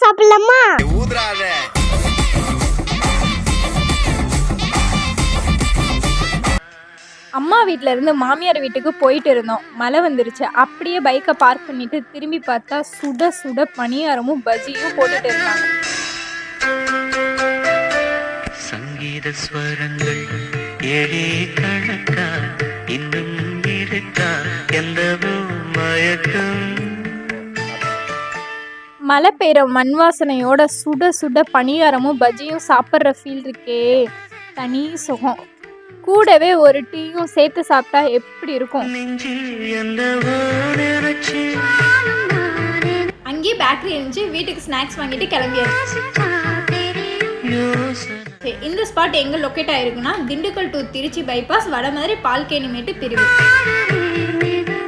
சாப்பிடலாமா? ஊதுறாத. அம்மா வீட்ல இருந்து மாமியார் வீட்டுக்கு போயிட்டு இருந்தோம். மழை வந்துருச்சு. அப்படியே பைக்கை பார்க் பண்ணிட்டு திரும்பி பார்த்தா சுட சுட பணியாரமும் பஜ்ஜியும் போட்டுட்டு இருந்தாங்க. சங்கீத ஸ்வரங்கள் ஏழே கணக்கா இன்னும் இருக்கா? எந்தவோ மயக்கம். மழை பெய்கிற மண் வாசனையோட சுட சுட பணியாரமும் பஜ்ஜியும் சாப்பிட்ற ஃபீல் இருக்கே. தனி சுகம். கூடவே ஒரு டீயும் சேர்த்து சாப்பிட்டா எப்படி இருக்கும்? அங்கேயே பேக்கரி இருந்துச்சு வீட்டுக்கு ஸ்நாக்ஸ் வாங்கிட்டு கிளம்பியாச்சு. இந்த ஸ்பாட் எங்கே லொக்கேட் ஆயிருக்குன்னா திண்டுக்கல் டு திருச்சி பைபாஸ் வடமதுரை பால்கேணிமேட்டு பிரிவு.